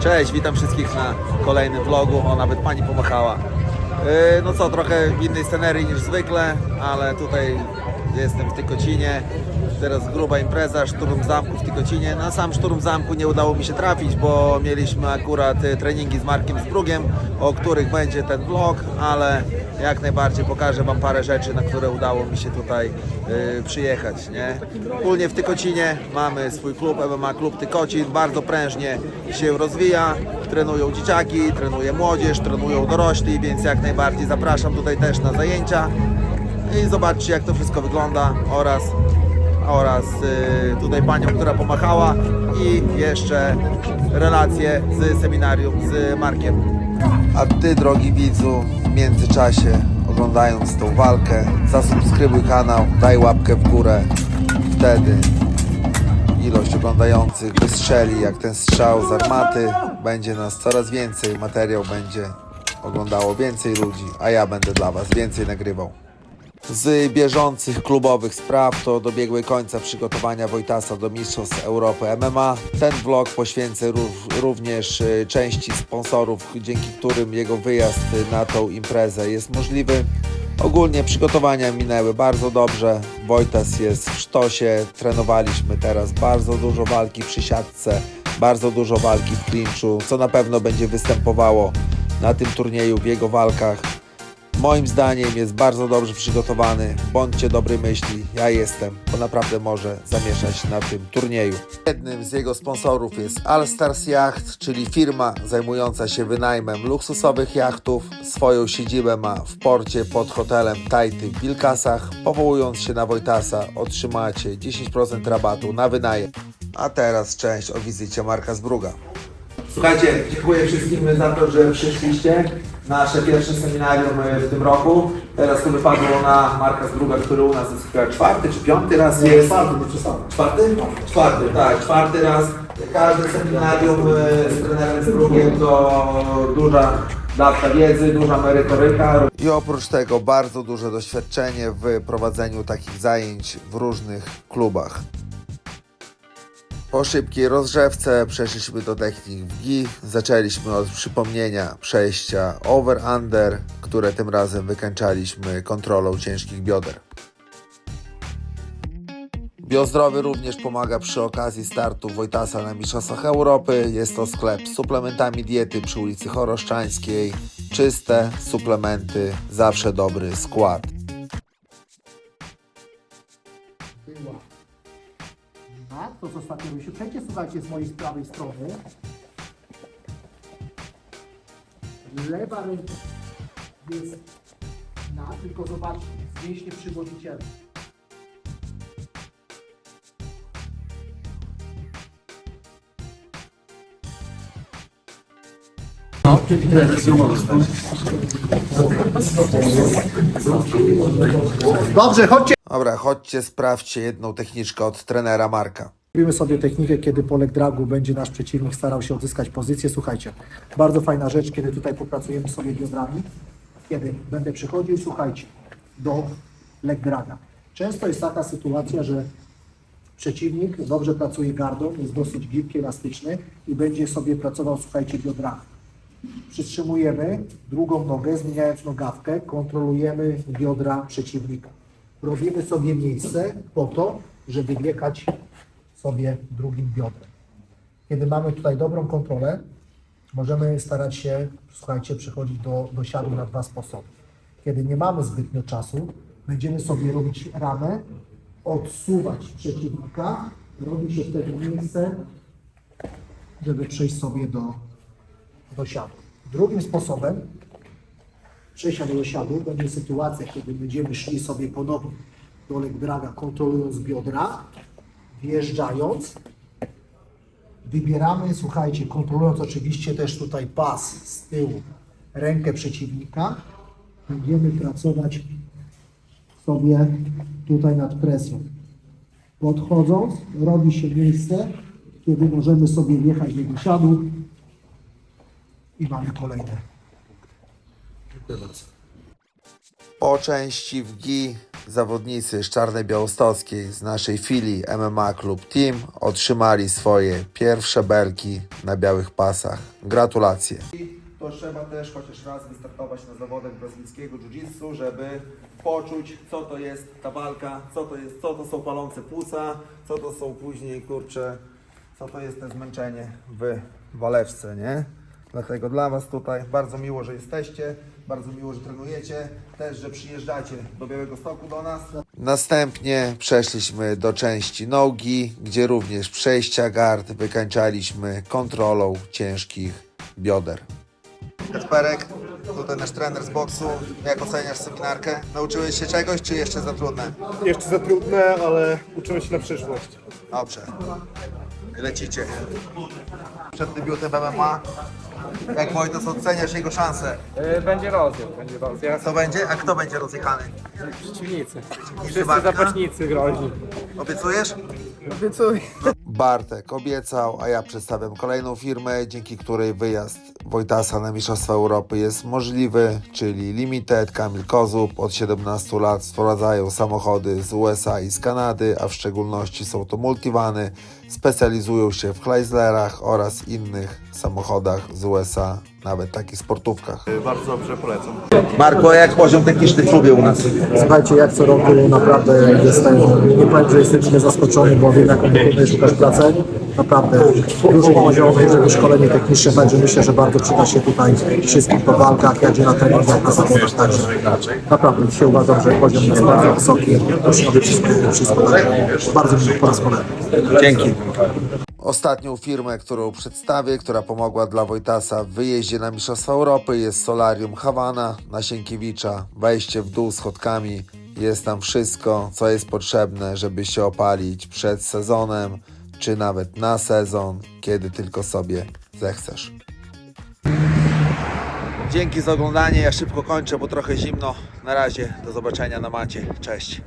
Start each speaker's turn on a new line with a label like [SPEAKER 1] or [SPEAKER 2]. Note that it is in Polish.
[SPEAKER 1] Cześć, witam wszystkich na kolejnym vlogu. O, nawet pani pomachała. Yy, no co, trochę w innej scenerii niż zwykle, ale tutaj jestem w Tykocinie. Teraz gruba impreza, szturm zamku w Tykocinie. Na sam szturm zamku nie udało mi się trafić, bo mieliśmy akurat y, treningi z Markiem Zbrugiem, o których będzie ten vlog, ale jak najbardziej pokażę Wam parę rzeczy, na które udało mi się tutaj y, przyjechać. Nie? Ogólnie w Tykocinie mamy swój klub, MMA Klub Tykocin, bardzo prężnie się rozwija, trenują dzieciaki, trenuje młodzież, trenują dorośli, więc jak najbardziej zapraszam tutaj też na zajęcia i zobaczcie jak to wszystko wygląda oraz oraz y, tutaj panią, która pomachała i jeszcze relacje z seminarium z Markiem. A ty, drogi widzu, w międzyczasie oglądając tą walkę, zasubskrybuj kanał, daj łapkę w górę. Wtedy ilość oglądających wystrzeli jak ten strzał z armaty. Będzie nas coraz więcej, materiał będzie oglądało więcej ludzi, a ja będę dla Was więcej nagrywał. Z bieżących klubowych spraw to dobiegły końca przygotowania Wojtasa do Mistrzostw Europy MMA. Ten vlog poświęcę rów- również y, części sponsorów, dzięki którym jego wyjazd na tą imprezę jest możliwy. Ogólnie przygotowania minęły bardzo dobrze. Wojtas jest w sztosie. Trenowaliśmy teraz bardzo dużo walki przy siatce, bardzo dużo walki w clinchu, co na pewno będzie występowało na tym turnieju w jego walkach. Moim zdaniem jest bardzo dobrze przygotowany. Bądźcie dobrej myśli, ja jestem, bo naprawdę może zamieszać na tym turnieju. Jednym z jego sponsorów jest All Stars Yacht, czyli firma zajmująca się wynajmem luksusowych jachtów. Swoją siedzibę ma w porcie pod hotelem Tajty w Wilkasach. Powołując się na Wojtasa otrzymacie 10% rabatu na wynajem. A teraz część o wizycie Marka Zbruga. Słuchajcie, dziękuję wszystkim za to, że przyszliście. Nasze pierwsze seminarium e, w tym roku. Teraz to wypadło na Marka Zdruga, który u nas jest chyba czwarty czy piąty raz jest.
[SPEAKER 2] Czwarty, nie przesadzam.
[SPEAKER 1] Czwarty? Czwarty, tak, czwarty raz. Każde seminarium e, z trenerem Zdrugiem to duża dawka wiedzy, duża merytoryka. I oprócz tego bardzo duże doświadczenie w prowadzeniu takich zajęć w różnych klubach. Po szybkiej rozgrzewce przeszliśmy do technik w GI. Zaczęliśmy od przypomnienia przejścia over-under, które tym razem wykańczaliśmy kontrolą ciężkich bioder. Biozdrowy również pomaga przy okazji startu Wojtasa na Mistrzostwach Europy. Jest to sklep z suplementami diety przy ulicy Choroszczańskiej. Czyste suplementy, zawsze dobry skład.
[SPEAKER 2] Tak, to z ostatniego się Przejdźcie, słuchajcie, z mojej prawej strony. Lewa ręka jest na, tylko zobaczcie, zwięźle przywodicielem. Dobrze, chodźcie.
[SPEAKER 1] Dobra, chodźcie, sprawdźcie jedną techniczkę od trenera Marka.
[SPEAKER 2] Robimy sobie technikę, kiedy po leg dragu będzie nasz przeciwnik starał się odzyskać pozycję. Słuchajcie, bardzo fajna rzecz, kiedy tutaj popracujemy sobie biodrami. Kiedy będę przychodził, słuchajcie, do leg draga. Często jest taka sytuacja, że przeciwnik dobrze pracuje gardą, jest dosyć gibki, elastyczny i będzie sobie pracował, słuchajcie, biodrami. Przytrzymujemy drugą nogę, zmieniając nogawkę, kontrolujemy biodra przeciwnika. Robimy sobie miejsce po to, żeby wjechać sobie drugim biodrem. Kiedy mamy tutaj dobrą kontrolę, możemy starać się, słuchajcie, przechodzić do, do siadu na dwa sposoby. Kiedy nie mamy zbytnio czasu, będziemy sobie robić ramę, odsuwać przeciwnika, robi się wtedy miejsce, żeby przejść sobie do, do siadu. Drugim sposobem przejścia do siadu będzie sytuacja, kiedy będziemy szli sobie ponownie do leg draga, kontrolując biodra, wjeżdżając, wybieramy, słuchajcie, kontrolując oczywiście też tutaj pas z tyłu, rękę przeciwnika, będziemy pracować sobie tutaj nad presją. Podchodząc, robi się miejsce, kiedy możemy sobie wjechać do siadu i mamy kolejne.
[SPEAKER 1] Po części w GI zawodnicy z Czarnej Białostockiej z naszej filii MMA Club Team otrzymali swoje pierwsze belki na białych pasach. Gratulacje. To trzeba też chociaż raz wystartować na zawodach brazylijskiego jiu-jitsu, żeby poczuć co to jest ta walka, co to jest, co to są palące płuca, co to są później kurcze, co to jest to zmęczenie w waleczce, nie? Dlatego dla Was tutaj bardzo miło, że jesteście, bardzo miło, że trenujecie, też, że przyjeżdżacie do Białego Stoku do nas. Następnie przeszliśmy do części nogi, gdzie również przejścia gard wykańczaliśmy kontrolą ciężkich bioder. Kacperek, tutaj nasz trener z boksu. Jak oceniasz seminarkę? Nauczyłeś się czegoś, czy jeszcze za trudne?
[SPEAKER 3] Jeszcze za trudne, ale uczymy się na przyszłość.
[SPEAKER 1] Dobrze. Lecicie. Przed debiutem MMA. Jak Wojtos oceniasz jego szanse?
[SPEAKER 4] Y, Będzie rozjazd, będzie rozjazd.
[SPEAKER 1] Co będzie? A kto będzie rozjechany?
[SPEAKER 4] Przeciwnicy.
[SPEAKER 1] Wszyscy
[SPEAKER 4] Wszyscy zapaśnicy groźni.
[SPEAKER 1] Obiecujesz?
[SPEAKER 4] Obiecuję.
[SPEAKER 1] Bartek obiecał, a ja przedstawiam kolejną firmę, dzięki której wyjazd Wojtasa na Mistrzostwa Europy jest możliwy, czyli Limited, Kamil Kozub. Od 17 lat sprowadzają samochody z USA i z Kanady, a w szczególności są to multivany. Specjalizują się w Chryslerach oraz innych samochodach z USA, nawet takich sportówkach.
[SPEAKER 3] Bardzo dobrze polecam.
[SPEAKER 1] Marko, jak poziom techniczny w klubie u nas?
[SPEAKER 2] Słuchajcie, jak co roku naprawdę jestem, nie powiem, że jestem zaskoczony, bo wiem, jak wykonuje szukasz pracę. Naprawdę duży poziom, duże wyszkolenie techniczne, także myślę, że bardzo przyda się tutaj wszystkim po walkach, jak i na treningach, na zawodach. Także naprawdę dzisiaj uważam, że poziom jest bardzo wysoki, uczniowie wszystko, wszystko bardzo miło po raz kolejny.
[SPEAKER 1] Dzięki. Ostatnią firmę, którą przedstawię, która pomogła dla Wojtasa w wyjeździe na Mistrzostwa Europy jest Solarium Hawana na Sienkiewicza. Wejście w dół schodkami. Jest tam wszystko, co jest potrzebne, żeby się opalić przed sezonem, czy nawet na sezon, kiedy tylko sobie zechcesz. Dzięki za oglądanie. Ja szybko kończę, bo trochę zimno. Na razie, do zobaczenia na macie. Cześć.